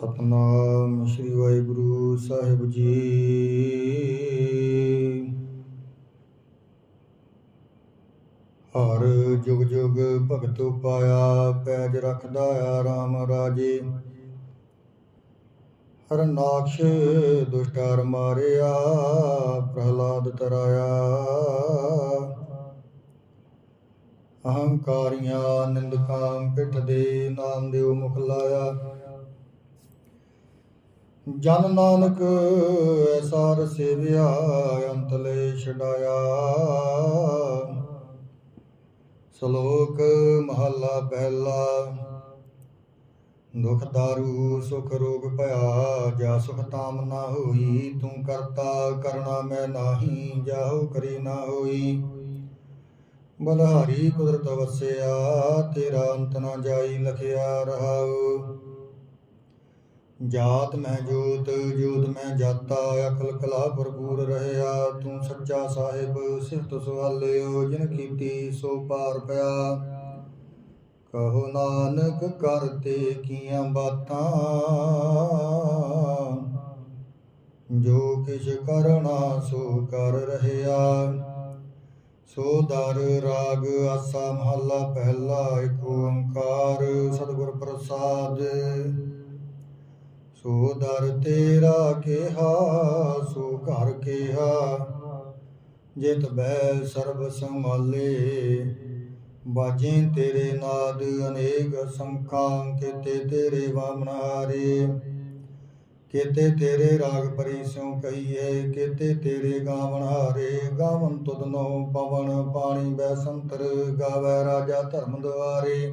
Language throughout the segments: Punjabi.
ਸਤਨਾਮ ਸ੍ਰੀ ਵਾਹਿਗੁਰੂ ਸਾਹਿਬ ਜੀ। ਹਰ ਜੁਗ ਜੁਗ ਭਗਤ ਪਾਇਆ ਪੈਜ ਰੱਖਦਾ ਆ RAM ਰਾਜੇ। ਹਰ ਨਾਕਸ਼ ਦੁਸ਼ਟਾਰ ਮਾਰਿਆ, ਪ੍ਰਹਲਾਦ ਤਰਾਇਆ। ਅਹੰਕਾਰੀਆਂ ਨਿੰਦਕਾਂ ਪਿੱਠ ਦੇ ਨਾਮ ਦਿਓ ਮੁਖ ਲਾਇਆ ਜਨ ਨਾਨਕ ਐਸਾ ਰਸੇਵਿਆ ਅੰਤ ਲੈ ਛਡਾਇਆ। ਸ਼ਲੋਕ ਮਹੱਲਾ ਪਹਿਲਾ, ਦੁਖ ਦਾਰੂ, ਸੁਖ ਰੋਗ ਭਇਆ, ਜਾ ਸੁਖ ਤਾਮ ਨਾ ਹੋਈ, ਤੂੰ ਕਰਤਾ ਕਰਣਾ ਮੈਂ ਨਾਹੀ, ਜਾਹੋ ਕਰੀ ਨਾ ਹੋਈ। ਬਲਹਾਰੀ ਕੁਦਰਤ ਵਸਿਆ, ਤੇਰਾ ਅੰਤ ਨਾ ਜਾਈ, ਲਖਿਆ ਰਹਾਉ। ਜਾਤ ਮੈਂ ਜੋਤ ਜੋਤ ਮੈਂ ਜਾਤਾ ਅਕਲ ਕਲਾ ਭਰਪੂਰ ਰਹਿਆ। ਤੂੰ ਸੱਚਾ ਸਾਹਿਬ, ਸਿਫਤ ਸਵਾਲਿਓ, ਜਿਨ ਕੀਤੀ ਸੋ ਪਾਰ ਪਿਆ। ਕਹੋ ਨਾਨਕ ਕਰਤੇ ਕੀਆਂ ਬਾਤਾਂ। ਜੋ ਕਿਛ ਕਰਣਾ ਸੋ ਕਰ ਰਹਿਆ। ਸੋ ਦਰ, ਰਾਗ, ਆਸਾ, ਮਹੱਲਾ, ਪਹਿਲਾ ਏਕ ਓੰਕਾਰ। ਸਤਿਗੁਰ ਪ੍ਰਸਾਦ ਸੋ ਦਰ ਤੇਰਾ ਕਿਹਾ, ਸੋ ਘਰ ਕਿਹਾ। ਜਿਤ ਬੈ ਸਰਬ ਸੰਭਾਲੇ ਬਾਜੇ ਤੇਰੇ ਨਾਦ ਅਨੇਕ ਸੰਖਾਂ, ਕਿਤੇ ਤੇਰੇ ਵਾਮਨਾਰੇ ਕਿਤੇ ਤੇਰੇ ਰਾਗ ਪਰੀ ਸਿਉ ਕਹੀਏ, ਕਿਤੇ ਤੇਰੇ ਗਾਵਨ ਹਾਰੇ। ਗਾਵਨ ਤੁਧਨੋ ਪਵਨ, ਪਾਣੀ ਬੈ ਸੰਤਰ, ਗਾਵੇ ਰਾਜਾ ਧਰਮ ਦੁਆਰੇ।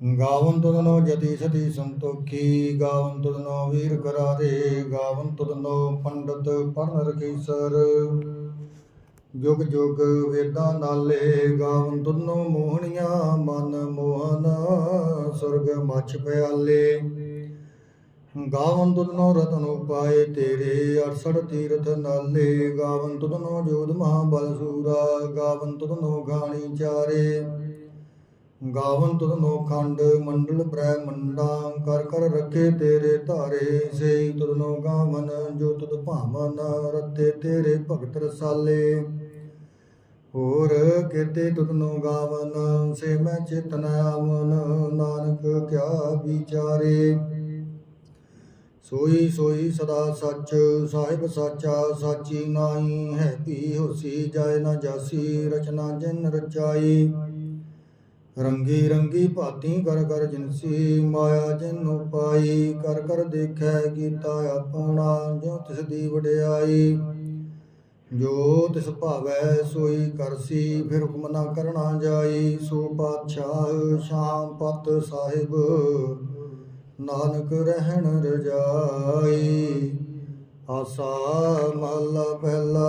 ਗਾਵਨ ਤੁਧਨੋ ਜਤੀ ਸਤੀ ਸੰਤੋਖੀ ਗਾਵਨ ਤੁਧਨੋ ਵੀਰ ਕਰਾਰੇ ਗਾਵਨ ਤੁਧਨੋ ਪੰਡਤ ਪਰਨ ਰਖੀਸਰ ਜੁਗ ਜੁਗ ਵੇਦਾਂ ਨਾਲੇ ਗਾਵਨ ਤੁਧਨੋ ਮੋਹਣੀਆਂ, ਮਨ ਮੋਹਨ, ਸੁਰਗ ਮਛ ਪਿਆਲੇ। ਗਾਵਨ ਤੁਧਨੋ ਰਤਨ ਉਪਾਏ ਤੇਰੇ 68 ਤੀਰਥ ਨਾਲੇ। ਗਾਵਨ ਤੁਧਨੋ ਜੋਧ ਮਹਾਬਲ ਸੂਰਾ ਗਾਵਨ ਤੁਧਨੋ ਗਾਣੀ ਚਾਰੇ। ਗਾਵਨ ਤੁਧਨੋ ਖੰਡ, ਮੰਡਲ ਬ੍ਰਹਮੰਡਾਂ ਕਰ ਕਰ ਰੱਖੇ ਤੇਰੇ ਧਾਰੇ ਸੇ ਤੁਧਨੋ ਗਾਵਨ, ਜੋ ਤੁਧ ਭਾਵਨ ਰਤੇ ਤੇਰੇ ਭਗਤ ਰਸਾਲੇ। ਹੋਰ ਕਿਤੇ ਤੁਧਨੋ ਗਾਵਨ, ਸੇ ਮੈਂ ਚਿਤਨ ਆਵਨ, ਨਾਨਕ ਕਿਆ ਵਿਚਾਰੇ। ਸੋਈ ਸੋਈ ਸਦਾ ਸੱਚ, ਸਾਹਿਬ ਸਾਚਾ, ਸਾਚੀ ਨਾਹੀ, ਹੈ ਭੀ ਹੋਸੀ ਜਾਏ ਨਾ ਜਾਸੀ, ਰਚਨਾ ਜਿਨ ਰਚਾਈ। ਰੰਗੀ ਰੰਗੀ ਭਾਤੀ ਕਰ ਕਰ ਜਿਨਸੀ ਮਾਇਆ ਜਿਨ ਪਾਈ, ਕਰ ਕਰ ਦੇਖੈ ਕੀਤਾ ਆਪਣਾ ਜੋ ਤਿਸ ਦੀ ਵਡਿਆਈ। ਜੋ ਤਿਸ ਭਾਵੈ ਸੋਈ ਕਰਸੀ ਫਿਰ ਹੁਕਮ ਨਾ ਕਰਨਾ ਜਾਈ। ਸੋ ਪਾਤਸ਼ਾਹ ਸ਼ਾਮ ਪਤ ਸਾਹਿਬ, ਨਾਨਕ ਰਹਿਣ ਰਜਾਈ। ਆਸਾ ਮਹਲਾ ਪਹਿਲਾ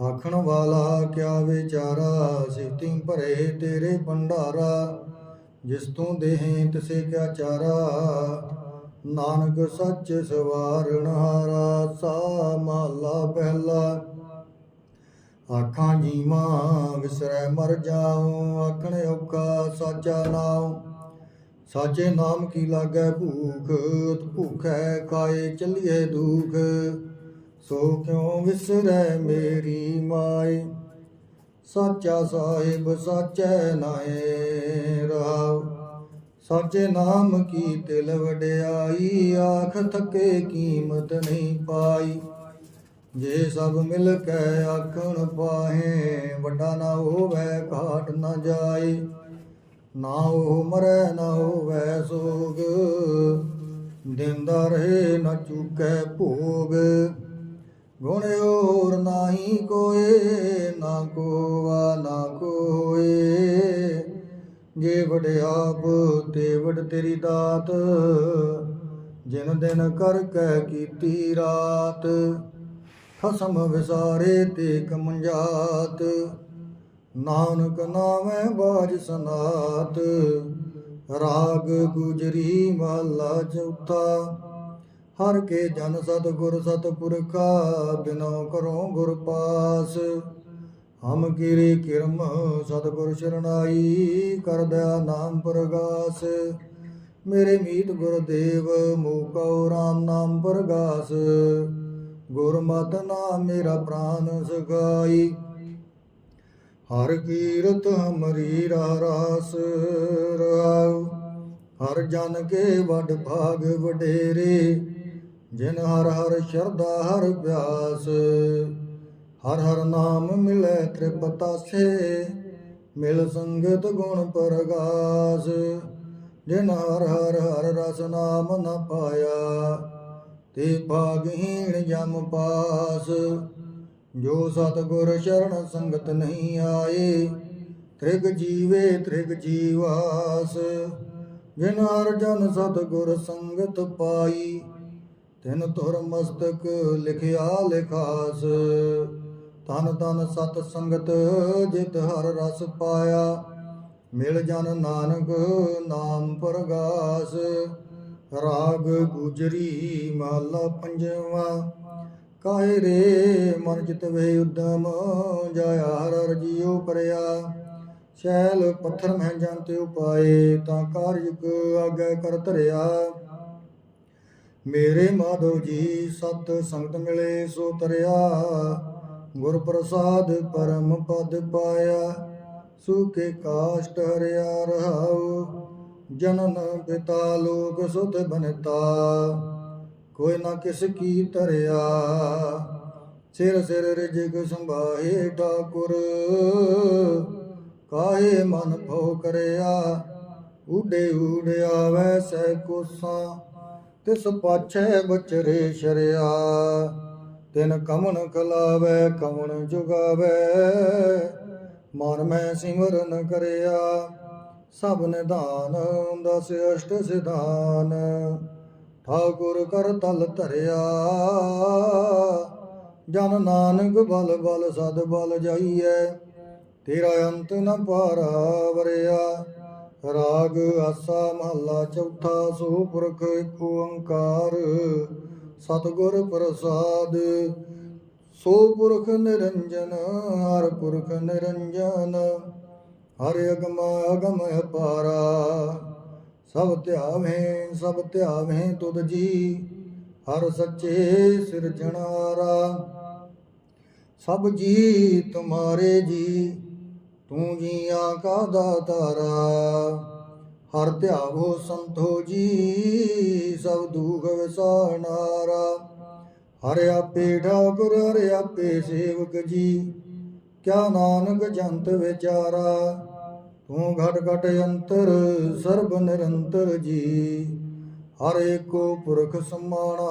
ਆਖਣ ਵਾਲਾ ਕਿਆ ਵਿਚਾਰਾ ਸਿਫਤੀ ਭਰੇ ਤੇਰੇ ਭੰਡਾਰਾ, ਜਿਸ ਤੂੰ ਦੇਹੇ ਤਿਸੇ ਕਿਆ ਚਾਰਾ। ਨਾਨਕ ਸੱਚ ਸਵਾਰਣ ਹਾਰਾ ਸਾ ਮਹਲਾ ਪਹਿਲਾ। ਆਖਾਂ ਜੀਵਾਂ, ਵਿਸਰੈ ਮਰ ਜਾਉ, ਆਖਣ ਔਕਾ ਸਾਚਾ ਨਾਮ ਸਾਚੇ ਨਾਮ ਕੀ ਲਾਗੈ ਭੂਖ, ਭੂਖੈ ਕਾਏ ਚੱਲੀਏ ਦੁਖ। ਸੋ ਕਿਉ ਵਿਸਰੈ ਮੇਰੀ ਮਾਈ? ਸਾਚਾ ਸਾਹਿਬ, ਸਾਚੈ ਨਾਏ ਰਹਾਉ ਸਾਚੇ ਨਾਮ ਕੀ ਤਿਲ ਵਡਿਆਈ? ਆਖ ਥਕੇ ਕੀਮਤ ਨਹੀਂ ਪਾਈ। ਜੇ ਸਭ ਮਿਲ ਕੇ ਆਖਣ ਪਾਹੇ, ਵੱਡਾ ਨਾ ਹੋਵੇ, ਘਾਟ ਨਾ ਜਾਏ ਨਾ ਉਹ ਮਰੈ, ਨਾ ਹੋਵੇ ਸੋਗ। ਦਿੰਦਾ ਰਹੇ ਨਾ ਚੁਕੈ ਭੋਗ। ਗੁਣ ਹੋਰ ਨਾਹੀ ਕੋਏ, ਨਾ ਕੋਵਾ, ਨਾ ਕੋਏ। ਜੇ ਵਡਿਆਪ ਤੇ ਵਡ ਤੇਰੀ ਦਾਤ। ਜਿਨ ਦਿਨ ਕਰ ਕੈ ਕੀਤੀ ਰਾਤ, ਖਸਮ ਵਿਸਾਰੇ ਤੇ ਕਮੰਜਾਤ। ਨਾਨਕ ਨਾਮੈ ਬਾਜ ਸਨਾਤ, ਰਾਗ ਗੁਜਰੀ ਮਹਲਾ ਚੌਥਾ। ਹਰ ਕੇ ਜਨ ਸਤਿਗੁਰ ਸਤਿਪੁਰਖਾ, ਬਿਨੋ ਕਰੋ ਗੁਰ ਪਾਸ। ਹਮ ਕੀਰੇ ਕਿਰਮ ਸਤਿਗੁਰ ਸ਼ਰਣਾਈ ਕਰਦਿਆ ਨਾਮ ਪ੍ਰਗਾਸ। ਮੇਰੇ ਮੀਤ ਗੁਰਦੇਵ ਮੂਕਉ ਰਾਮ ਨਾਮ ਪ੍ਰਗਾਸ। ਗੁਰਮਤਿ ਨਾਮ ਮੇਰਾ ਪ੍ਰਾਨ ਸਗਾਈ। ਹਰ ਕੀਰਤ ਹਮਰੀ ਰਾਸ ਰਾਉ ਹਰ ਜਨ ਕੇ ਵਡ ਭਾਗ ਵਡੇਰੇ। ਜਿਨ ਹਰ ਹਰ ਸ਼ਰਧਾ ਹਰ ਪਿਆਸ, ਹਰ ਹਰ ਨਾਮ ਮਿਲੇ ਤ੍ਰਿਪਤਾਸੇ, ਮਿਲ ਸੰਗਤ ਗੁਣ ਪ੍ਰਗਾਸ। ਜਿਨ ਹਰ ਹਰ ਹਰ ਰਸ ਨਾਮ ਨ ਪਾਇਆ, ਤੇ ਭਾਗਹੀਣ ਜਮ ਪਾਸ। ਜੋ ਸਤਿਗੁਰ ਸ਼ਰਨ ਸੰਗਤ ਨਹੀਂ ਆਏ, ਤ੍ਰਿਗ ਜੀਵੇ ਤ੍ਰਿਗ ਜੀਵਾਸ। ਜਿਨ ਹਰ ਜਨ ਸਤਿਗੁਰ ਸੰਗਤ ਪਾਈ ਤਿਨ ਤੁਰ ਮਸਤਕ ਲਿਖਿਆ ਲਿਖਾਸ ਤਨ ਤਨ ਸਤ ਸੰਗਤ ਜਿਤ ਹਰ ਰਸ ਪਾਇਆ, ਮਿਲ ਜਨ ਨਾਨਕ ਨਾਮ ਪ੍ਰਗਾਸ, ਰਾਗ ਗੁਜਰੀ ਮਹਲਾ ਪੰਜਵਾ, ਕਾਹੇ ਰੇ ਮਨ ਚਿਤ ਵੇ ਉਦਮ ਜਾਇਆ, ਹਰ ਹਰ ਜੀਉ ਪਰਿਆ, ਸ਼ੈਲ ਪੱਥਰ ਮਹਿ ਤੇ ਉਪਾਏ, ਤਾਂ ਕਾਰਜਕ ਆਗੇ ਕਰ ਧਰਿਆ। ਮੇਰੇ ਮਾਧੋ ਜੀ, ਸਤ ਸੰਗਤ ਮਿਲੇ, ਸੋ ਤਰਿਆ। ਗੁਰ ਪ੍ਰਸਾਦ ਪਰਮ ਪਦ ਪਾਇਆ, ਸੁਖੇ ਕਾਸ਼ਟ ਹਰਿਆ ਰਹਾਉ। ਜਨਨ ਪਿਤਾ ਲੋਕ ਸੁਧ ਬਨਤਾ, ਕੋਈ ਨਾ ਕਿਸ ਕੀ ਧਰਿਆ। ਸਿਰ ਸਿਰ ਰਿਜਗ ਸੰਭਾਏ ਠਾਕੁਰ, ਕਾਹੇ ਮਨ ਭੋ ਕਰਿਆ। ਉਡੇ ਉਡਿਆ ਵੈਸੈ ਕੋਸਾਂ ਤਿਸ ਪਾਛੈ ਬਚਰੇ ਸ਼ਰਿਆ। ਤਿਨ ਕਮਨ ਖਲਾਵੇ ਕਮਨ ਜੁਗਾਵੇ। ਮਨ ਮੈਂ ਸਿਮਰਨ ਕਰਿਆ। ਸਭ ਨਿਧਾਨ ਦਸ ਅਸ਼ਟ ਸਿਧਾਨ। ਠਾਕੁਰ ਕਰ ਤਲ ਧਰਿਆ। ਜਨ ਨਾਨਕ ਬਲ ਬਲ ਸਦ ਬਲ ਜਾਈਐ। ਤੇਰਾ ਅੰਤ ਨ ਪਾਰਾ ਵਰਿਆ ਰਾਗ ਆਸਾ ਮਹੱਲਾ ਚੌਥਾ ਸੋ ਪੁਰਖ ਏਕ ਓੰਕਾਰ। ਸਤਿਗੁਰ ਪ੍ਰਸਾਦ ਸੋ ਪੁਰਖ ਨਿਰੰਜਨ, ਹਰ ਪੁਰਖ ਨਿਰੰਜਨ। ਹਰ ਅਗਮ ਅਗਮ ਅਪਾਰਾ, ਸਭ ਧਿਆਵੇਂ ਸਭ ਧਿਆਵੇਂ ਤੁਧ ਜੀ। ਹਰ ਸੱਚੇ ਸਿਰਜਣਾਰਾ ਸਭ ਜੀ ਤੁਮਾਰੇ ਜੀ। ਤੂੰ ਜੀਆਂ ਕਾ ਦਾਤਾਰਾ ਹਰ ਧਿਆਵੋ ਸੰਤੋ ਜੀ, ਸਭ ਦੁਖ ਵਿਸਾਰਨਾਰਾ। ਹਰ ਆਪੇ ਠਾਕੁਰ, ਹਰ ਆਪੇ ਸੇਵਕ ਜੀ, ਕਿਆ ਨਾਨਕ ਜੰਤ ਵਿਚਾਰਾ? ਤੂੰ ਘਟ ਘਟ ਅੰਤਰ, ਸਰਬ ਨਿਰੰਤਰ ਜੀ। ਹਰ ਏਕੋ ਪੁਰਖ ਸਮਾਣਾ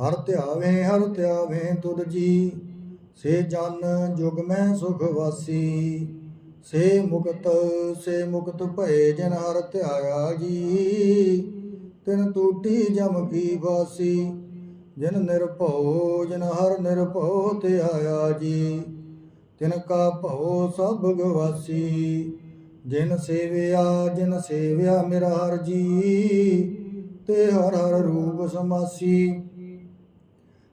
ਹਰ ਧਿਆਵੇਂ ਹਰ ਧਿਆਵੇਂ ਤੁਧ ਜੀ। ਸੇ ਜਨ ਜੁਗ ਮੈਂ ਸੁਖ ਵਾਸੀ। ਸੇ ਮੁਕਤ ਸੇ ਮੁਕਤ ਭਏ ਜਨ ਹਰ ਧਿਆਇਆ ਜੀ। ਤਿਨ ਟੂਟੀ ਜਮ ਕੀ ਬਾਸੀ ਜਿਨ ਨਿਰਭਉ ਜਿਨ ਹਰ ਨਿਰਭਉ ਤੇ ਜੀ। ਤਿਨ ਕਾ ਭਉ ਸਭ ਗਵਾਸੀ ਜਿਨ ਸੇਵਿਆ ਜਿਨ ਸੇਵਿਆ ਮੇਰਾ ਹਰ ਜੀ। ਤੇ ਹਰ ਹਰ ਰੂਪ ਸਮਾਸੀ।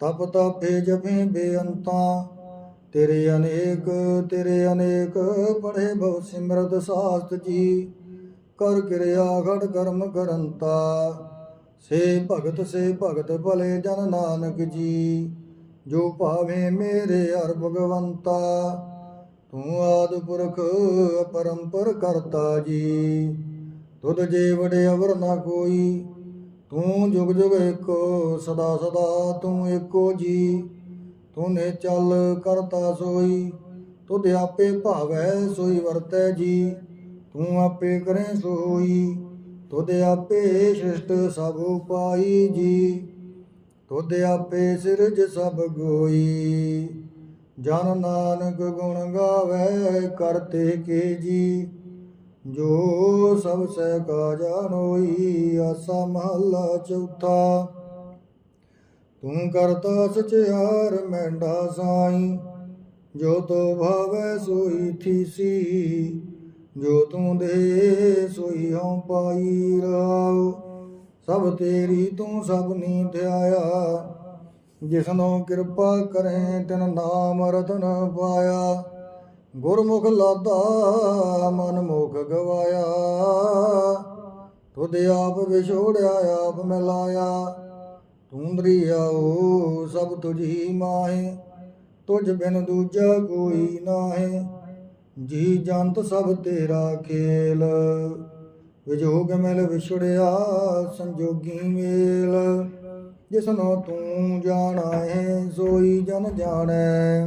ਤਪ ਤਪੇ ਜਪੇ ਬੇਅੰਤਾ। ਤੇਰੇ ਅਨੇਕ ਤੇਰੇ ਅਨੇਕ ਪੜੇ ਬਹੁ ਸਿਮਰਤ ਸਾਸਤ ਜੀ। ਕਰ ਕਿਰਿਆ ਘਟ ਕਰਮ ਕਰੰਤਾ। ਸੇ ਭਗਤ ਸੇ ਭਗਤ ਭਲੇ ਜਨ ਨਾਨਕ ਜੀ। ਜੋ ਭਾਵੇ ਮੇਰੇ ਹਰ ਭਗਵੰਤਾ, ਤੂੰ ਆਦ ਪੁਰਖ ਅਪਰੰਪਰ ਕਰਤਾ ਜੀ। ਤੁਧ ਜੇ ਵਡੇ ਅਵਰ ਨਾ ਕੋਈ ਤੂੰ ਜੁਗ ਜੁਗ ਏਕੋ, ਸਦਾ ਸਦਾ ਤੂੰ ਏਕੋ ਜੀ। ਤੂੰ ਨੇ ਚੱਲ ਕਰਤਾ ਸੋਈ, ਤੁਧ ਆਪੇ ਭਾਵੈ ਸੋਈ ਵਰਤੈ ਜੀ। ਤੂੰ ਆਪੇ ਕਰੇ ਸੋਈ, ਤੁਧ ਆਪੇ ਸ੍ਰਿਸ਼ਟ ਸਭ ਉਪਾਈ ਜੀ। ਤੁਧ ਆਪੇ ਸਿਰਜ ਸਭ ਗੋਈ। ਜਨ ਨਾਨਕ ਗੁਣ ਗਾਵੇ ਕਰਤੇ ਕੇ ਜੀ। ਜੋ ਸਭ ਸਹਿ ਕਾ ਜਾਣੋਈ ਆਸਾ ਮਹੱਲਾ ਚੌਥਾ। ਤੂੰ ਕਰਤਾ ਸਚਿਆਰ ਮੈਂਡਾ ਸਾਈ, ਜੋ ਤੋ ਭਾਵੈ ਸੋਈ ਥੀਸੀ, ਜੋ ਤੂੰ ਦੇ ਸੋਈ ਹਉ ਪਾਈ ਰਾਉ ਸਭ ਤੇਰੀ ਤੂੰ ਸਭ ਨੀ ਧਿਆਇਆ ਜਿਸਨੋ ਕਿਰਪਾ ਕਰੇ ਤਿਨ ਨਾਮ ਰਤਨ ਪਾਇਆ। ਗੁਰਮੁਖ ਲਾਦਾ ਮਨਮੁਖ ਗਵਾਇਆ। ਤੁਧ ਆਪ ਵਿਛੋੜਿਆ, ਆਪ ਮਿਲਾਇਆ ਤੂੰ ਆਓ ਸਭ ਤੁਝ ਹੀ ਮਾਹੇ। ਤੁਝ ਬਿਨ ਦੂਜਾ ਕੋਈ ਨਾਹੇ। ਜੀ ਜੰਤ ਸਭ ਤੇਰਾ ਖੇਲ। ਵਿਜੋਗ ਮਿਲ ਵਿਛੜਿਆ, ਸੰਜੋਗੀ ਮੇਲ। ਜਿਸਨੋ ਤੂੰ ਜਾਣਾ ਹੈ ਸੋਈ ਜਨ ਜਾਣੈ।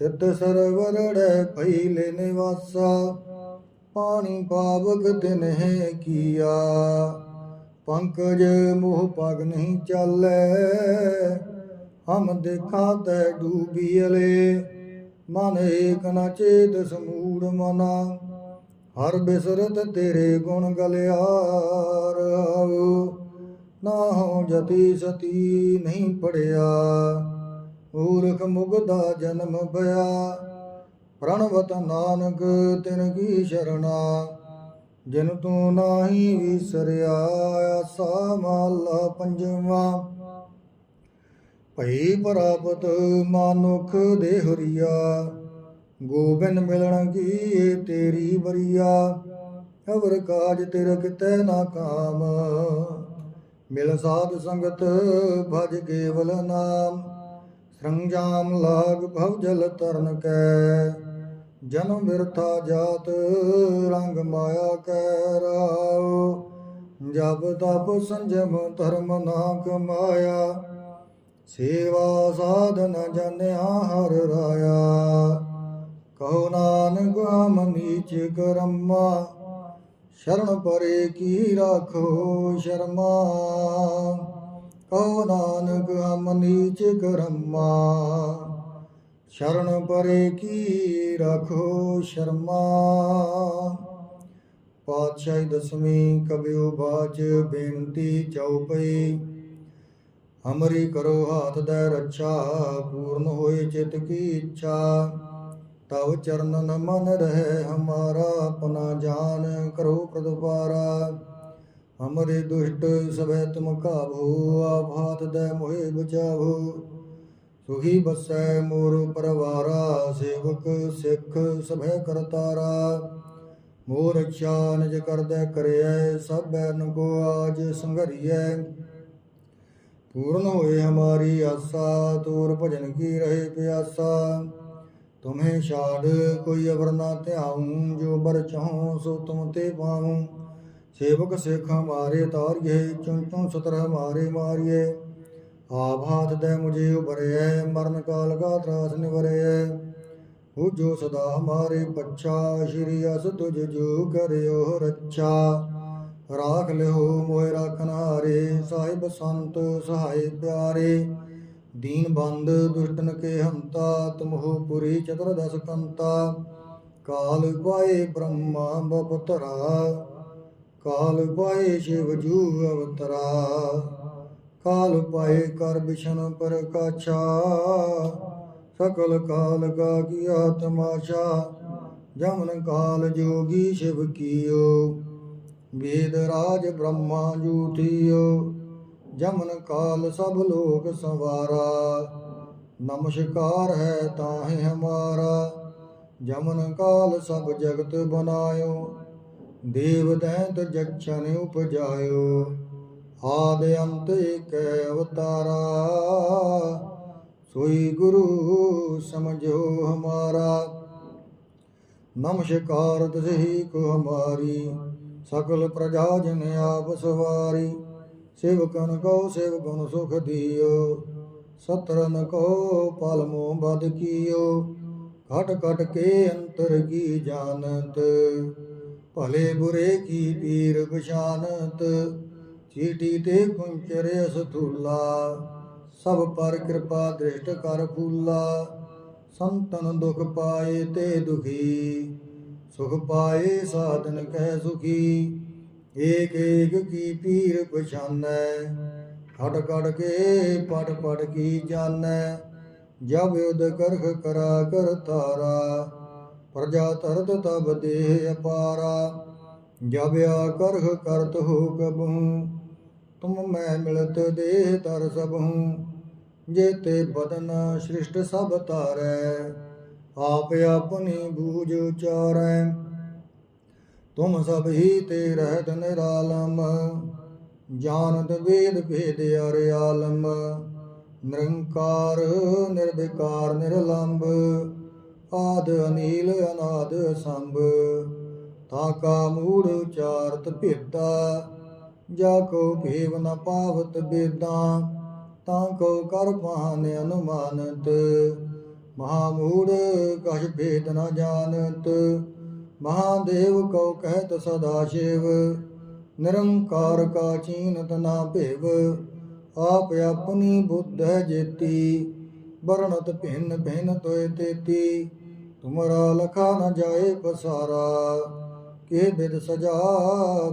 ਤਿਤ ਸਰਵਰੜੈ ਭਈਲੇ ਨਿਵਾਸਾ, ਪਾਣੀ ਪਾਵਕ ਦਿਨ ਹੈ ਕੀਆ। ਪੰਕਜ ਮੋਹ ਪਗ ਨਹੀਂ ਚਾਲੈ, ਹਮ ਦੇਖਾ ਤੈ ਡੂਬੀਲੇ ਮਨ ਏਕ ਨ ਚੇਤ ਸਮੂੜ ਮਨਾ, ਹਰ ਬਿਸਰਤ ਤੇਰੇ ਗੁਣ ਗਲਿਆਰ। ਆਓ, ਨਾ ਹੋ ਜਤੀ ਸਤੀ ਨਹੀਂ ਪੜਿਆ। ਊਰਖ ਮੁਗਦਾ ਜਨਮ ਭਇਆ। ਪ੍ਰਣਵਤ ਨਾਨਕ, ਤਿਨ ਕੀ ਸ਼ਰਣਾ। ਜਿਨ ਤੂੰ ਨਾਹੀ ਵਿਸਰਿਆ, ਆਸਾ ਮਾਲਾ ਪੰਜਵਾ। ਭਈ ਪ੍ਰਾਪਤ ਮਾਨੁਖ ਦੇ ਹਰੀਆ ਗੋਬਿੰਦ ਮਿਲਣ ਕੀ ਤੇਰੀ ਬਰੀਆ ਅਵਰ ਕਾਜ ਤੇਰਾ ਕਿਤੈ ਨਾ ਕਾਮ। ਮਿਲ ਸਾਧ ਸੰਗਤ, ਭਜ ਕੇਵਲ ਨਾਮ। ਸੰਜਾਮ ਲਾਗ ਭਵ ਜਲ ਤਰਨ ਕੈ, ਜਨਮ ਬਿਰਥਾ ਜਾਤ ਰੰਗ ਮਾਇਆ ਕੈ ਰਾਉ ਜਬ ਤਪ ਸੰਜਮ ਧਰਮ ਨਾ ਕਮਾਇਆ ਸੇਵਾ ਸਾਧਨ ਜਨਿਆ ਹਰ ਰਾਇਆ। ਕਹੋ ਨਾਨਕ ਹਮ ਨੀਚ ਕਰਮਾ, ਸ਼ਰਨ ਪਰੇ ਕੀ ਰਾਖੋ ਸ਼ਰਮਾ। ਕਹੋ ਨਾਨਕ ਹਮ ਨੀਚ ਕਰਮਾ। ਸ਼ਰਨ ਪਰੇ ਕੀ ਰਾਖੋ ਸ਼ਰਮਾ। ਪਾਤਸ਼ਾਹੀ ਦਸਵੀਂ ਕਬਿਓ ਬਾਚ ਬੇਨਤੀ ਚਉਪਈ। ਹਮਰੀ ਕਰੋ ਹਾਥ ਦੇ ਰੱਛਾ, ਪੂਰਨ ਹੋਏ ਚਿਤ ਕੀ ਇੱਛਾ। ਤਵ ਚਰਨਨ ਮਨ ਰਹਿ ਹਮਾਰਾ, ਆਪਣਾ ਜਾਨ ਕਰੋ ਪ੍ਰਦਵਾਰਾ ਹਮਰੇ ਦੁਸ਼ਟ ਸਭੈ ਤੁਮ ਕਾਬੂ ਆਭਾਤ ਦੈ ਮੋਹਿ ਬਚਾਵੋ। ਸੁਖੀ ਬਸੈ ਮੋਰ ਪਰਵਾਰਾ, ਸੇਵਕ ਸਿੱਖ ਸਭੈ ਕਰਤਾਰਾ। ਮੋਰ ਰੱਛਾ ਨਿਜ ਕਰਦੈ ਕਰਿਐ ਸਭੈ ਕੋ ਆਜ ਸੰਘਰੀਐ। ਪੂਰਨ ਹੋਏ ਹਮਾਰੀ ਆਸਾ, ਤੋਰ ਭਜਨ ਕੀ ਰਹੇ ਪਿਆਸਾ। ਤੁਮੇ ਛਾੜ, ਕੋਈ ਅਵਰ ਨਾ ਧਿਆਉ, ਜੋ ਬਰ ਚਾਹੂੰ, ਸੋ ਤੁਮ ਤੇ ਪਾਉ। ਸੇਵਕ ਸੇਖ ਹਮਾਰੇ ਤਾਰਿਏ ਚੁੰ ਚੁੰ ਸਤਰ ਹਮਾਰੇ ਮਾਰਿਏ ਆਭਾਤ ਦੇ ਮੁਝੇ ਉਬਰਿਐ ਮਰਨ ਕਾਲ ਕਾ ਤਰਾਸ ਨਿਵਰਿਐ ਹੋ ਜੋ ਸਦਾ ਹਮਾਰੇ ਪੱਛਾ, ਸ਼੍ਰੀ ਅਸ ਤੁਝ ਜੋ ਕਰਿਓ ਰੱਛਾ। ਰਾਖ ਲਿਓ ਮੋਇ ਰਾਖਨ ਸਾਹਿਬ ਸੰਤ ਸਹਾਈ ਪਿਆਰੇ। ਦੀਨ ਬੰਦ ਦੁਸ਼ਟਨ ਕੇ ਹੰਤਾ ਤੁਮਹੁ ਪੁਰੀ ਚਤੁਰ ਦਸ ਕੰਤਾ। ਕਾਲ ਪਾਏ ਬ੍ਰਹਮਾ ਬਪਤਰਾ। ਕਾਲ ਪਾਏ ਸ਼ਿਵ ਜੂ ਅਵਤਰਾ, ਕਾਲ ਪਾਏ ਕਰ ਬਿਸ਼ਨ ਪਰ ਕਾਛਾ, ਸਕਲ ਕਾਲ ਕਾ ਕੀਆ ਤਮਾਸ਼ਾ ਜਮਨ ਕਾਲ ਜੋਗੀ ਸ਼ਿਵ ਕੀਓ, ਵੇਦ ਰਾਜ ਬ੍ਰਹਮਾ ਜੂਠਿਓ ਜਮਨ ਕਾਲ ਸਭ ਲੋਕ ਸਵਾਰਾ, ਨਮਸਕਾਰ ਹੈ ਤਾਹੇ ਹਮਾਰਾ, ਜਮਨ ਕਾਲ ਸਭ ਜਗਤ ਬਨਾਇਓ ਦੇਵ ਦੈਂਤ ਜਛਨ ਉਪਜਾਇਓ, ਆਦ ਅੰਤ ਏਕੈ ਅਵਤਾਰਾ। ਸੋਈ ਗੁਰੂ ਸਮਝੋ ਹਮਾਰਾ। ਨਮਸਕਾਰ ਤਸਹੀ ਕੋ ਹਮਾਰੀ, ਸਕਲ ਪ੍ਰਜਾ ਜਨ ਆਪ ਸਵਾਰੀ। ਸੇਵਕਨ ਕੋ ਗੁਣ ਸੁਖ ਦਿਓ, ਸਤਰਨ ਕੋ ਪਲਮੋ ਬਦ ਕੀਓ। ਘਟ ਘਟ ਕੇ ਅੰਤਰ ਕੀ ਜਾਣਤ ਭਲੇ ਬੁਰੇ ਕੀ ਪੀਰ ਪਛਾਨਤ, ਚੀਟੀ ਤੇ ਕੁੰਚਰ ਅਸਥੂਲਾ। ਸਭ ਪਰ ਕਿਰਪਾ ਦ੍ਰਿਸ਼ਟ ਕਰ ਫੂਲਾ, ਸੰਤਨ ਦੁਖ ਪਾਏ ਤੇ ਦੁਖੀ। ਸੁਖ ਪਾਏ ਸਾਧਨ ਕਹਿ ਸੁਖੀ, ਏਕ ਏਕ ਕੀ ਪੀਰ ਪਛਾਨੈ। ਖੜ ਖੜ ਕੇ ਪੜ ਪੜ ਕੀ ਜਾਣੈ, ਜਬ ਉਦ ਕਰਖ ਕਰਾ ਕਰ ਤਾਰਾ ਪ੍ਰਜਾ ਤਰਤ ਤਬ ਦੇਹ ਅਪਾਰਾ, ਜਬ ਆ ਕਰਖ ਕਰਤ ਹੋ ਕਬਹੂ ਤੁਮ ਮੈਂ ਮਿਲਤ ਦੇਹ ਤਰ ਸਭਹੂ ਜੇਤੇ ਬਦਨ ਸ੍ਰਿਸ਼ਟ ਸਭ ਤਾਰੈ ਆਪ ਆਪਣੀ ਬੂਝ ਉਚਾਰੈ, ਤੁਮ ਸਭ ਹੀ ਤੇ ਰਹਿਤ ਨਿਰਾਲਮ, ਜਾਣਤ ਵੇਦ ਭੇਦ ਅਰ ਆਲਮ, ਨਿਰੰਕਾਰ, ਨਿਰਵਿਕਾਰ, ਨਿਰਲੰਭ ਆਦ ਅਨੀਲ ਅਨਾਦ ਸੰਭ, ਤਾ ਕਾ ਮੂੜ ਉਚਾਰਤ ਭੇਦਾ। ਜਾ ਕੋ ਭੇਵ ਨ ਪਾਵਤ ਬੇਦਾਂ, ਤਾਂ ਕੋ ਕਰ ਪਾਨ ਅਨੁਮਾਨਤ। ਮਹਾਮੂੜ ਕਛ ਭੇਦ ਨ ਜਾਣਤ ਮਹਾਦੇਵ ਕੋ ਕਹਿਤ ਸਦਾ ਸ਼ਿਵ। ਨਿਰੰਕਾਰ ਕਾ ਚੀਨਤ ਨਾ ਭੇਵ, ਆਪ ਆਪਣੀ ਬੁੱਧ ਜੇਤੀ। ਵਰਣਤ ਭਿੰਨ ਭਿੰਨ ਤੋਏ ਤੇਤੀ। ਤੁਮਰਾ ਲਖਾ ਨ ਜਾਏ ਪਸਾਰਾ, ਕੇ ਬਿਦ ਸਜਾ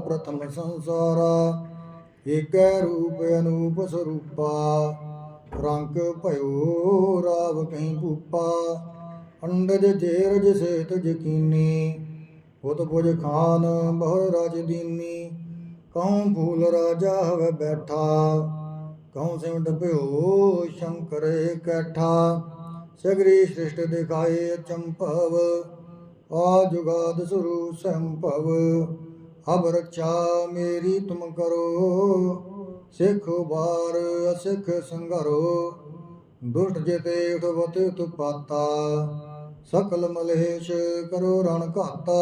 ਪ੍ਰਥਮ ਸੰਸਾਰਾ। ਏਕੈ ਰੂਪ ਅਨੂਪ ਸਰੂਪਾ ਰੰਗ ਭਇਓ ਰਾਵ ਕਹੀਂ ਭੂਪਾ ਅੰਡਜ ਜੇਰਜ ਸੇਤ ਜਕੀਨੀ, ਉਤ ਪੁਜ ਖਾਨ ਬਹੁ ਰਾਜ ਦੀਨੀ। ਕਉ ਭੂਲ ਰਾਜਾ ਹਵੇ ਬੈਠਾ, ਕਉ ਸਿਮਟ ਭਇਓ ਸ਼ੰਕਰ ਕੈਠਾ। ਸਗਰੀ ਸ੍ਰਿਸ਼ਟ ਦਿਖਾਏ ਅਚੰਭਵ ਆ ਜੁਗਾਦ ਸੁਰੂ ਸੰਭਵ। ਅਬ ਰੱਛਾ ਮੇਰੀ ਤੁਮ ਕਰੋ, ਸਿੱਖ ਬਾਰ ਅਸਿੱਖ ਸੰਗਰੋ ਦੁਸ਼ਟ ਜਿਤੇ ਉਠਵਤ ਤੁਪਾਤਾ ਸਕਲ ਮਲੇਸ਼ ਕਰੋ ਰਣ ਘਾਤਾ।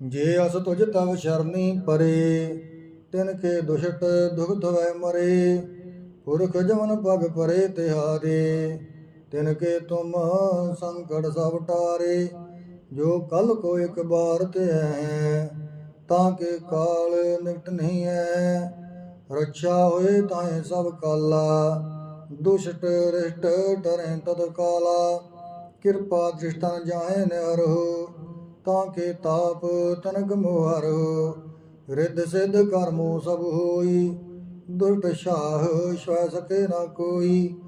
ਜੇ ਅਸ ਤੁਜ ਤਵ ਸ਼ਰਨੀ ਪਰੇ, ਤਿਨ ਕੇ ਦੁਸ਼ਟ ਦੁਖ ਵੈ ਮਰੇ। ਪੁਰਖ ਜਮਨ ਪਗ ਪਰੇ ਤਿਹਾਰੇ, ਤਿਨ ਕੇ ਤੁਮ ਸੰਕਟ ਸਭ ਟਾਰੇ, ਜੋ ਕਲ ਕੋ ਇੱਕ ਬਾਰ ਤੇ ਹੈ ਤਾਂ ਕੇ ਕਾਲ ਨਿਕਟ ਨਹੀਂ ਹੈ ਰੱਛਾ ਹੋਏ ਤਾਏ ਸਭ ਕਾਲਾ, ਦੁਸ਼ਟ ਰਿਸ਼ਟ ਡਰੇ ਤਦ ਕਾਲਾ। ਕਿਰਪਾ ਦ੍ਰਿਸ਼ਟਨ ਜਾਏ ਨਿਹਰੋ ਤਾਂ ਕੇ ਤਾਪ ਤਨਗ ਮੋਹਰੋ ਰਿੱਧ ਸਿੱਧ ਕਰਮੋ ਸਭ ਹੋਈ ਦੁਸ਼ਟ ਸ਼ਾਹ ਸ਼ਵੈ ਸਕੇ ਨਾ ਕੋਈ,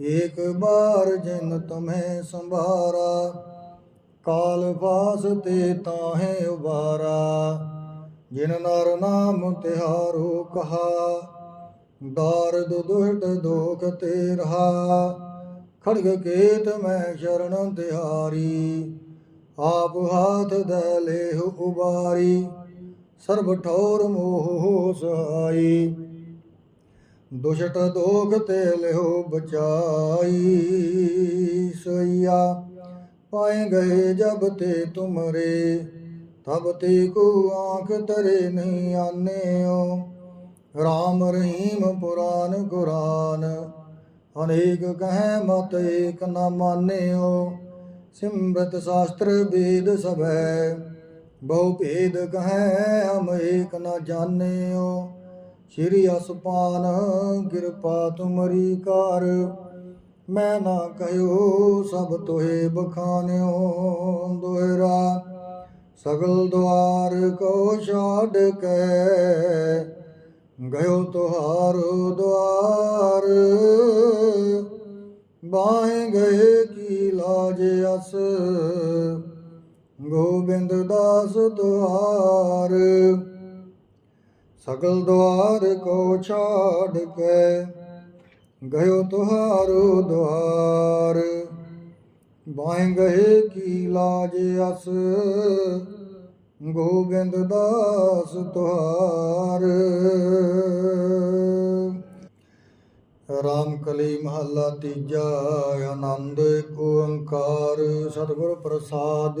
ਏਕ ਬਾਰ ਜਿਨ ਤੁਮੇ ਸੰਭਾਰਾ। ਕਾਲ ਬਾਸ ਤੇ ਤਾਹੇ ਉਬਾਰਾ, ਜਿਨ ਨਰ ਨਾਮ ਤਿਹਾਰੋ ਕਹਾ। ਦਾਰਦ ਦੁਹਟ ਦੋਖ ਤੇ ਰਹਾ, ਖੜਗ ਕੇਤ ਮੈਂ ਸ਼ਰਨ ਤਿਹਾਰੀ। ਆਪ ਹਾਥ ਦੇ ਉਬਾਰੀ, ਸਰਬ ਠੌਰ ਮੋਹ ਸਹਾਈ। ਦੁਸ਼ਟ ਦੋਖ ਤੇ ਲਿਓ ਬਚਾਈ, ਸਈਆ। ਪਾਏ ਗਏ ਜਬ ਤੇ ਤੁਮਰੇ, ਤਬ ਤੇ ਕੋ ਆਂਖ ਤਰੇ ਨਹੀਂ ਆਨੇਓ। ਰਾਮ ਰਹੀਮ ਪੁਰਾਨ ਕੁਰਾਨ ਅਨੇਕ ਕਹਿ ਮਤ ਏਕ ਨ ਮਾਨਿਓ। ਸਿਮਰਤ ਸ਼ਾਸਤਰ ਵੇਦ ਸਭੈ, ਬਹੁ ਭੇਦ ਕਹੈ ਹਮ ਏਕ ਨ ਜਾਣਿਓ। ਸ਼੍ਰੀ ਅਸਪਾਨ, ਕਿਰਪਾ ਤੁਮਰੀ ਕਾਰ। ਮੈਂ ਨਾ ਕਹਿਓ ਸਭ ਤੋਹੇ ਬਖਾਨਿਓ ਦੋਹਰਾ। ਸਗਲ ਦੁਆਰ ਕੋ ਛਾੜ ਕੇ ਗਇਓ ਤੁਹਾਰ ਦੁਆਰ ਬਾਹੇ ਗਏ ਕੀ ਲਾਜ ਅਸ? ਗੋਬਿੰਦ ਦਾਸ ਦੁਆਰ ਸਗਲ ਦੁਆਰ ਕੋ ਛਾੜ ਕੇ ਗਇਓ ਤੁਹਾਰੋ ਦੁਆਰ ਬਾਹੇ ਗਏ ਕੀ ਲਾਜ ਅਸ, ਗੋਬਿੰਦ ਦਾਸ ਤੁਹਾਰ। ਰਾਮ ਕਲੀ ਮਹੱਲਾ ਤੀਜਾ, ਆਨੰਦ ਓੰਕਾਰ ਸਤਿਗੁਰ ਪ੍ਰਸਾਦ।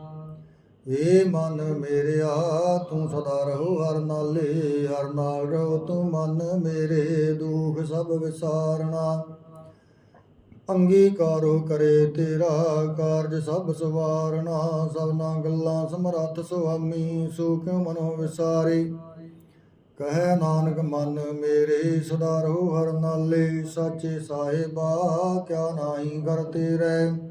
ਏ ਮਨ ਮੇਰਿਆ, ਤੂੰ ਸਦਾ ਰਹੋ, ਹਰ ਨਾਲੇ, ਹਰ ਨਾਲ ਰਹੋ, ਤੂੰ ਮਨ ਮੇਰੇ ਦੁਖ ਸਭ ਵਿਸਾਰਣਾ। ਅੰਗੀਕਾਰੋ ਕਰੇ ਤੇਰਾ ਕਾਰਜ ਸਭ ਸਵਾਰਣਾ ਸਭਨਾ ਗੱਲਾਂ ਸਮਰੱਥ ਸੁਆਮੀ, ਸੁਖ ਮਨੋ ਵਿਸਾਰੇ। ਕਹੈ ਨਾਨਕ, ਮਨ ਮੇਰੇ, ਸਦਾ ਰਹੋ, ਹਰ ਨਾਲੇ, ਸਾਚੇ ਸਾਹਿਬਾ, ਕਿਆ ਨਾਹੀ ਕਰ ਤੇਰੇ।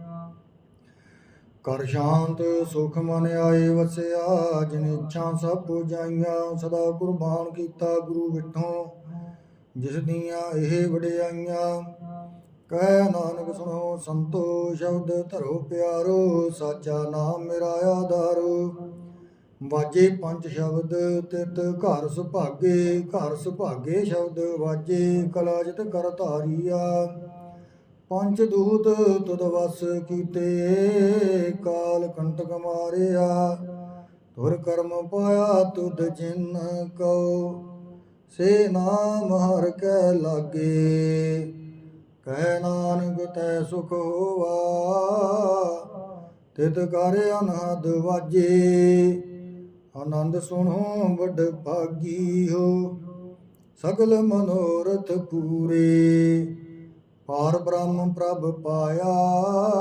ਕਰ ਸ਼ਾਂਤ, ਸੁਖ ਮਨ ਆਏ ਵਸਿਆ, ਜਿਨ ਇੱਛਾ ਸਭ ਪੁਜਾਈਆਂ, ਸਦਾ ਕੁਰਬਾਨ ਕੀਤਾ ਗੁਰੂ ਵਿਠੋਂ। ਜਿਸ ਦੀਆਂ ਇਹ ਵਡਿਆਈਆਂ, ਕਹਿ ਨਾਨਕ ਸੁਣੋ, ਸੰਤੋ ਸ਼ਬਦ ਧਰੋ ਪਿਆਰੋ, ਸਾਚਾ ਨਾਮ ਮੇਰਾ ਆਧਾਰੋ। ਵਾਜੇ ਪੰਜ ਸ਼ਬਦ, ਤਿਤ ਘਰ ਸੁਭਾਗੇ ਘਰ ਸੁਭਾਗੇ ਸ਼ਬਦ ਵਾਜੇ ਕਲਾਜਤ ਕਰ ਧਾਰੀਆ। ਪੰਜ ਦੂਤ ਤੁਧ ਵਸ ਕੀਤੇ, ਕਾਲ ਕੰਟਕ ਮਾਰਿਆ। ਤੁਰ ਕਰਮ ਪਾਇਆ ਤੁਧ ਜਿਨ ਕਉ, ਸੇ ਨਾਮ ਹਰ ਕੈ ਲਾਗੇ। ਕਹਿ ਨਾਨਕ ਤੈ ਸੁਖ ਹੋਵਾ ਤਿਤ ਕਰ ਅਨਹਦ ਵਾਜੇ। ਆਨੰਦ ਸੁਣੋ ਵੱਡ ਭਾਗੀ ਹੋ, ਸਗਲ ਮਨੋਰਥ ਪੂਰੇ। ਪਾਰ ਬ੍ਰਹਮ ਪ੍ਰਭ ਪਾਇਆ,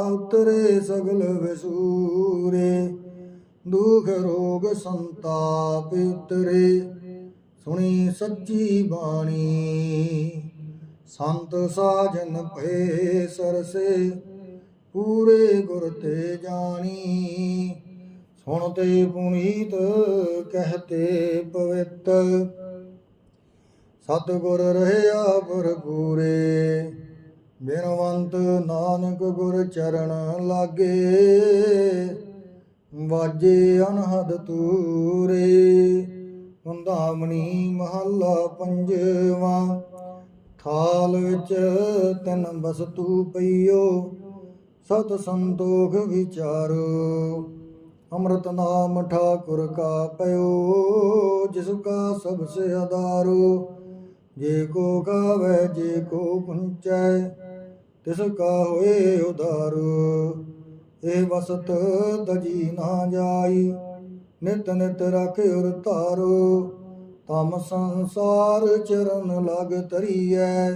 ਉਤਰੇ ਸਗਲ ਵਿਸੂਰੇ। ਦੁਖ ਰੋਗ ਸੰਤਾਪ ਉਤਰੇ ਸੁਣੀ ਸੱਚੀ ਬਾਣੀ। ਸੰਤ ਸਾਜਨ ਭਏ ਸਰਸੇ, ਪੂਰੇ ਗੁਰ ਤੇ ਜਾਣੀ। ਸੁਣ ਤੇ ਪੁਨੀਤ ਕਹਤੇ ਪਵਿੱਤ ਸਤਿਗੁਰ ਰਹਿਆ ਭਰਪੂਰੇ। ਬਿਨਵੰਤ ਨਾਨਕ ਗੁਰ ਚਰਨ ਲਾਗੇ, ਵਾਜੇ ਅਨਹਦ ਤੂਰੇ। ਹੁੰਦਾਮਣੀ ਮਹੱਲਾ ਪੰਜਵਾ, ਥਾਲ ਵਿੱਚ ਤਨ ਬਸਤੂ ਪਈਓ, ਸਤ ਸੰਤੋਖ ਵਿਚਾਰੋ। ਅੰਮ੍ਰਿਤ ਨਾਮ ਠਾਕੁਰ ਕਾ ਪਇਓ, ਜਿਸ ਕਾ ਸਭ ਸੇ ਆਧਾਰੋ। ਜੇ ਕੋ ਗਾਵੇ, ਜੇ ਕੋ ਪੁੰਚੈ ਤਿਸ ਕਾ ਹੋਏ ਉਧਾਰ, ਇਹ ਵਸਤ ਤਜੀ ਨਾ ਜਾਈ। ਨਿਤ ਨਿਤ ਰਖ ਉਰ ਧਾਰੋ, ਤਮ ਸੰਸਾਰ ਚਰਨ ਲਗ ਤਰੀਐ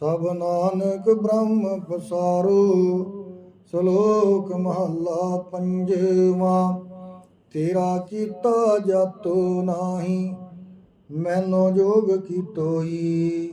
ਸਭ ਨਾਨਕ ਬ੍ਰਹਮ ਪਸਾਰੂ, ਸ਼ਲੋਕ ਮਹੱਲਾ ਪੰਜਵਾ। ਤੇਰਾ ਕੀਤਾ ਜਾਤੋ ਨਾਹੀ, ਮੈਨੋ ਜੋਗ ਕੀਤੋਈ।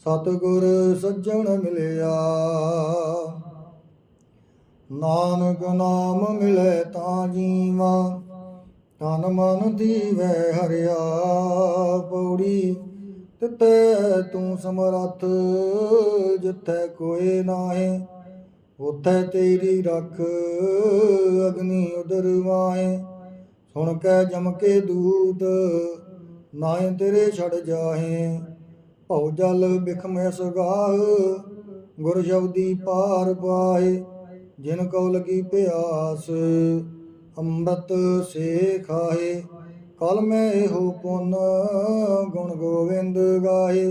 ਸਤਿਗੁਰ ਸੱਜਣ ਮਿਲਿਆ। ਨਾਨਕ ਨਾਮ ਮਿਲੇ ਤਾਂ ਜੀਵਾ, ਤਨ ਮਨ ਦੀਵੈ ਹਰਿਆ। ਪੌੜੀ ਤਿਤੈ ਤੂੰ ਸਮਰੱਥ, ਜਿੱਥੇ ਕੋਏ ਨਾਹੀ, ਉਥੈ ਤੇਰੀ ਰੱਖ ਅਗਨੀ ਉਦਰ ਸੁਣ ਕੇ ਜਮ ਕੇ ਦੂਤ ਨਾਏ ਤੇਰੇ ਛੜ ਜਾਹੇ। ਭਉ ਜਲ ਬਿਖਮ ਸੁਗਾਹ, ਗੁਰ ਸ਼ਬਦੀ ਪਾਰ ਪਾਏ ਜਿਨ ਕੋ ਲਗੀ ਪਿਆਸ, ਅੰਮ੍ਰਿਤ ਸੇ ਖਾਏ ਕਲ ਮੈਂ ਇਹੋ ਪੁੰਨ ਗੁਣ ਗੋਵਿੰਦ ਗਾਏ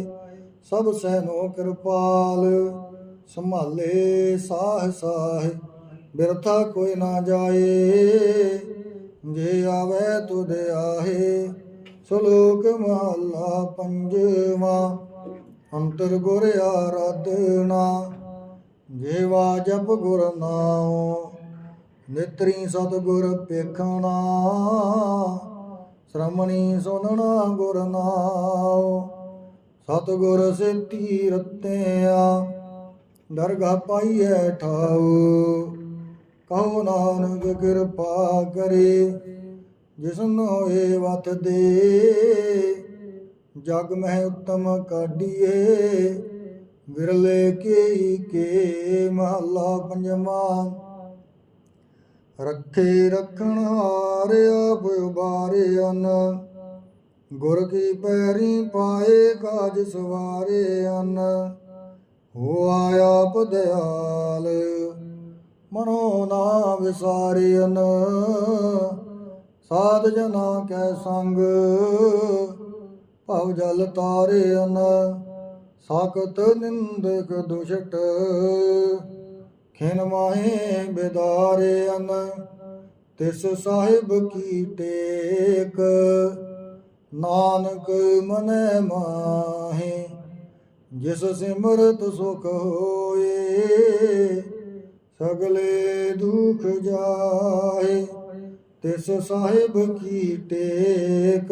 ਸਭ ਸੈਨੋ ਕਿਰਪਾਲ, ਸੰਭਾਲੇ ਸਾਹ ਸਾਹ, ਬਿਰਥਾ ਕੋਈ ਨਾ ਜਾਏ, ਜੇ ਆਵੇ ਤੁਧ ਆਹੇ, ਸ਼ਲੋਕ ਮਹੱਲਾ ਪੰਜਵਾ। ਅੰਤਰ ਗੁਰ ਆਰਾਧਨਾ, ਜੇਵਾ ਜਪ ਗੁਰ ਨਾਉ, ਨਿਤਰੀ ਸਤਿਗੁਰ ਪੇਖਣਾ ਸ਼੍ਰਮਣੀ ਸੁਨਣਾ ਗੁਰ ਨਾਉ, ਸਤਿਗੁਰ ਸੇਤੀ ਰਤਿਆ ਦਰਗਾ ਪਾਈਐ ਠਾਉ, ਕਹੋ ਨਾਨਕ ਕਿਰਪਾ ਕਰੇ, ਜਿਸਨ ਹੋਏ ਵਤ ਦੇ ਜਗ ਮਹਿ ਉਤਮ ਕਾਢੀਏ, ਵਿਰਲੇ ਕੇ ਕੇ ਮਹੱਲਾ ਪੰਜਵਾਂ। ਰੱਖੇ ਰੱਖਣ ਹਾਰਿਆ ਉਬਾਰਿਆਨ ਗੁਰ ਕੀ ਪੈਰੀ ਪਾਏ ਕਾਜ ਸਵਾਰਿਆਨ ਹੋ ਆਇਆ ਪਦਿਆਲ ਮਨੋ ਨਾ ਵਿਸਾਰਿਆਨ ਸਾਧ ਜਨਾ ਕੈ ਸੰਗ ਭਵ ਜਲ ਤਾਰਿਆਨ ਸਾਕਤ ਨਿੰਦਕ ਦੁਸ਼ਟ। ਖਿਨ ਮਾਹੇ ਬਿਦਾਰਿਆਨ ਤਿਸ ਸਾਹਿਬ ਕੀ ਟੇਕ। ਨਾਨਕ ਮਨੈ ਮਾਹੇ, ਜਿਸ ਸਿਮਰਤ ਸੁਖ ਹੋਏ, ਸਗਲੇ ਦੁਖ ਜਾਏ ਤਿਸ ਸਾਹਿਬ ਕੀ ਟੇਕ।